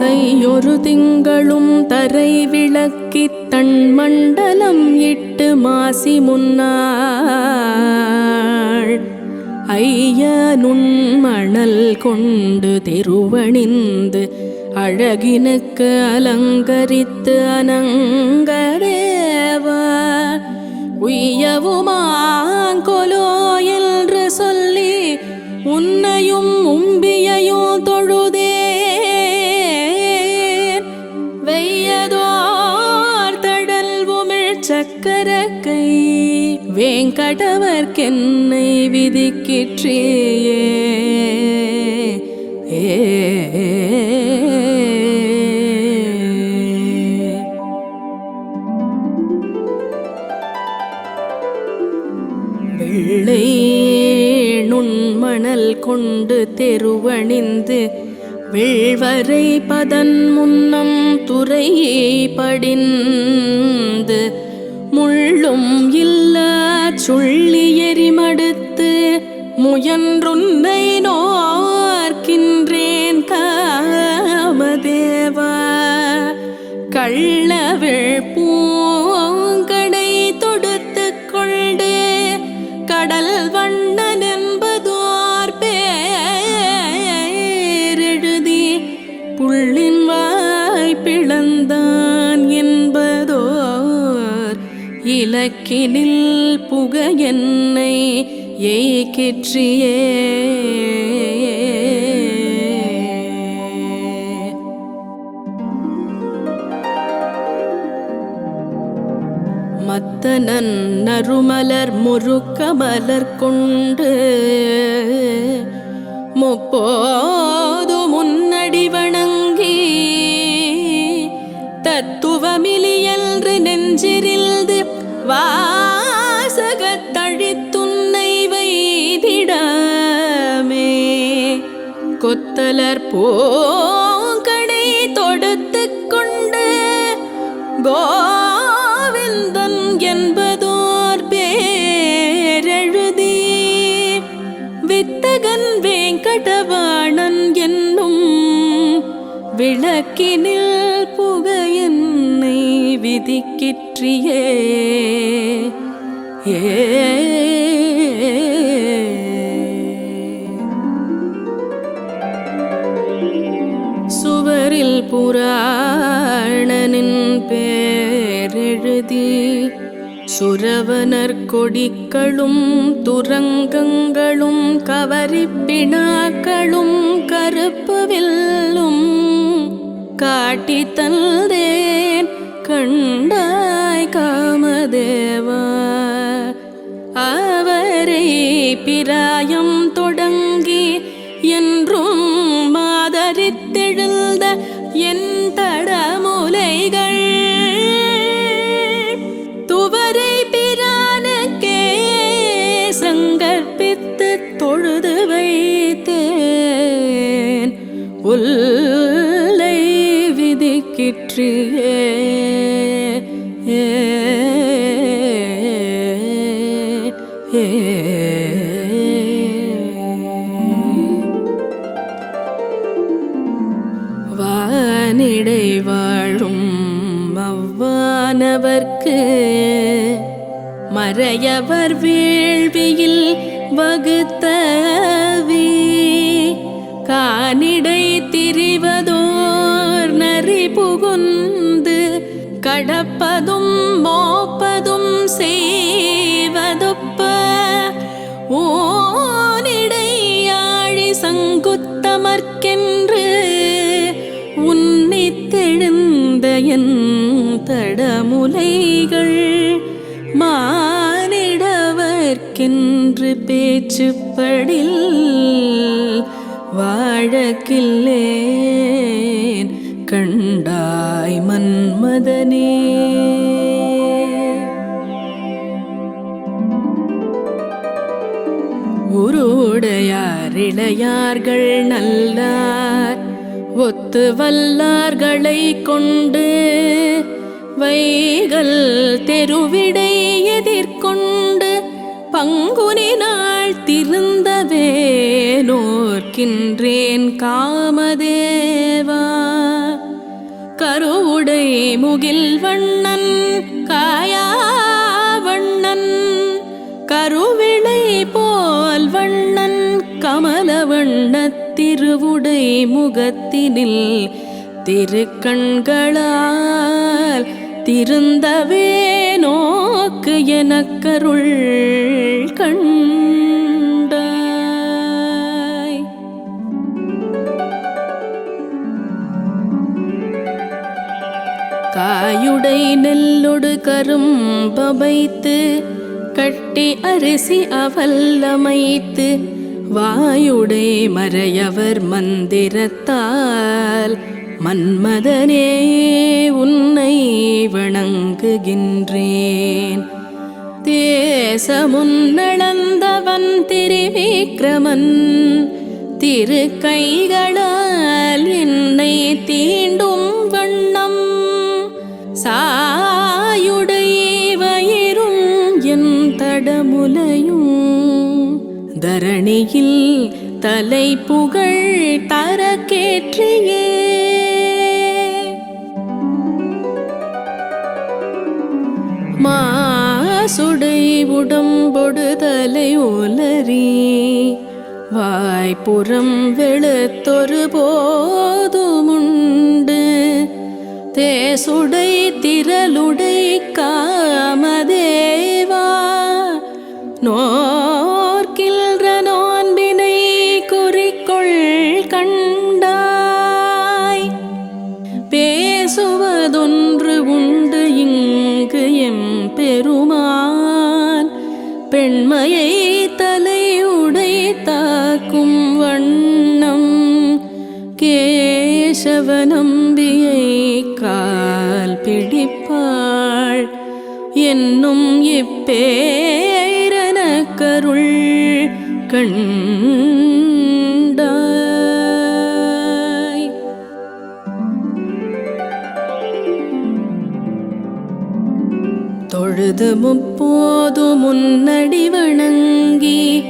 தையொரு திங்களும் தரை விளக்கி தன் மண்டலம் இட்டு மாசி முன்னாள். ஐயனுண் மணல் கொண்டு திருவணிந்து அழகினுக்கு அலங்கரித்து அனங்கரேவா உய்யவுமாங்கொலோ என்று சொல்லி உன்னையும் உம்பியையும் கடவர்க்கென்னை விதிக்கிற்றியே. ஏ. வெள்ளை நுண்மணல் கொண்டு தெருவணிந்து வெள்வரை பதன் முன்னம் துறையை படிந்து முள்ளும் இல்லை சுள்ளி எரிமடுத்து முயன்றுன்னை நோக்கின்றேன் காமதேவா. கள்ளவிழ் பூங்கடை தொடுத்து கொண்டு கடல் வண்ணன் என்பதோர் பேரெழுதி புள்ளின் வாய் பிளந்தான் என்பதோர் இலக்கினில் புக என்னை ஏக்கிற்றியே மத்தனன் நறுமலர் முறுக்க மலர் கொண்டு முப்போ மலர் பூங்கடை தொடுத்து கொண்டு கோவிந்தன் என்பதோர் பேரெழுதி வித்தகன் வேங்கடவாணன் என்னும் விளக்கினில் புகையன்னை விதிக்கிற்றியே. ஏ புராணனின் பேரெழுதி சுரவனர் கொடிக்களும் துரங்கங்களும் கவரிப்பினாக்களும் கருப்புவில்லும் காட்டி தந்தேன் கண்டாய் காமதேவா. அவரை பிராயம் சங்கற்பித்து தொழுது வைத்தேன். உல்லை விதிக்கிற்றியே. வானிடை வாழும் அவ்வானவர்க்கு மறையவர் வேள்வியில் வகுத்தவி. கானிடை திரிவதோர் நரி புகுந்து கடப்பதும் மோப்பதும் செய்வதொப்ப. ஓனிடையாழி சங்குத்தமர்க்கென்று உன்னித்தெழுந்த என் தடமுலைகள். மானிடவர்க்கென்று பேச்சுப்படில் வாழக்கில்லேன் கண்டாய் மன்மதனே. உருடையார் இளையார்கள் நல்லார் ஒத்து வல்லார்களை கொண்டு வைகள் தெருவிட பங்குனி நாள் திருந்தவே நோர்க்கின்றேன் காமதேவா. கருவுடை முகில் வண்ணன் காயா வண்ணன் கருவிளை போல் வண்ணன் கமல வண்ணத் திருவுடை முகத்தினில் திருக்கண்களால் திருந்தவே வாக்கு எனக்கருள் கண்டாய். காயுடை நெல்லொடு கரும்பமைத்து கட்டி அரிசி அவல்லமைத்து வாயுடை மறையவர் மந்திரத்தால் மன்மதனே உன்னை வணங்குகின்றேன். தேசமுன்னளந்தவன் திருவிக்கிரமன் திரு கைகளால் என்னை தீண்டும் வண்ணம். சாயுடை வயிறும் என் தடமுலையும். தரணியில் தலை புகழ் தரக்கேற்றியே மாசுடை உடம்பொடு தலை உலரி வாய்ப்புறம் வெளுத்தொரு போதுமுண்டு தேசுடை திரளுடை கா பெண்மையை தலையுடை தாக்கும் வண்ணம் கேசவ நம்பியை கால் பிடிப்பாள் என்னும் இப்பேரன கருள் கண் தொழுது முப்போது முன்னடி வணங்கி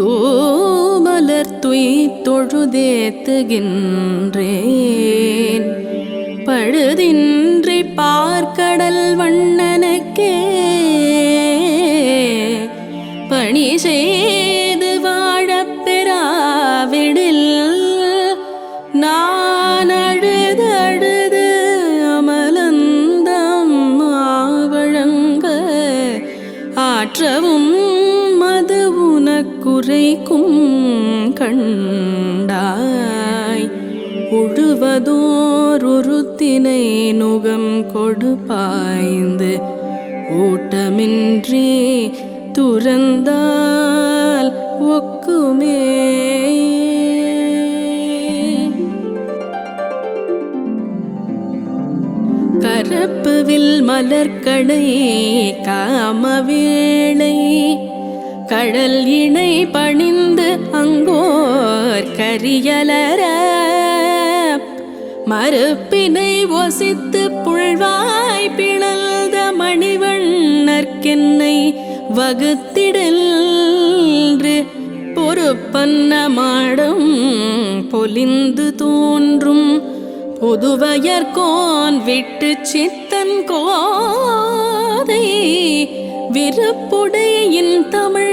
தூமலர் துய் தொழுதேத்துகின்றேன். பழுதின்றி பார்க்கடல் வண்ணனுக்கே பணி செய்து வாழப் பெறாவிடில் நான் அழுது உனக்குரைக்கும் கண்டாய். உழுவதோருத்தினை நுகம் கொடுப்பாய்ந்து. ஊட்டமின்றி துறந்தால் ஒக்குமே. கரப்புவில் மலர்கடை காமவேளை கடல் இணை பணிந்து அங்கோர் கரியலர மறுப்பினை ஒசித்து புழ்வாய் பிணல்த மணிவண்ணற்கென்னை வகுத்திடல்ன்று பொறுப்பன்னமாடும் பொலிந்து தோன்றும் புதுவயர்கோன் விட்டு சித்தன் கோதை விருப்புடையின் தமிழ்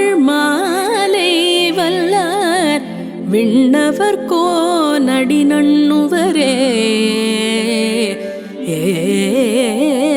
விண்ணவர் கோனடி நண்ணுவரே. ஏ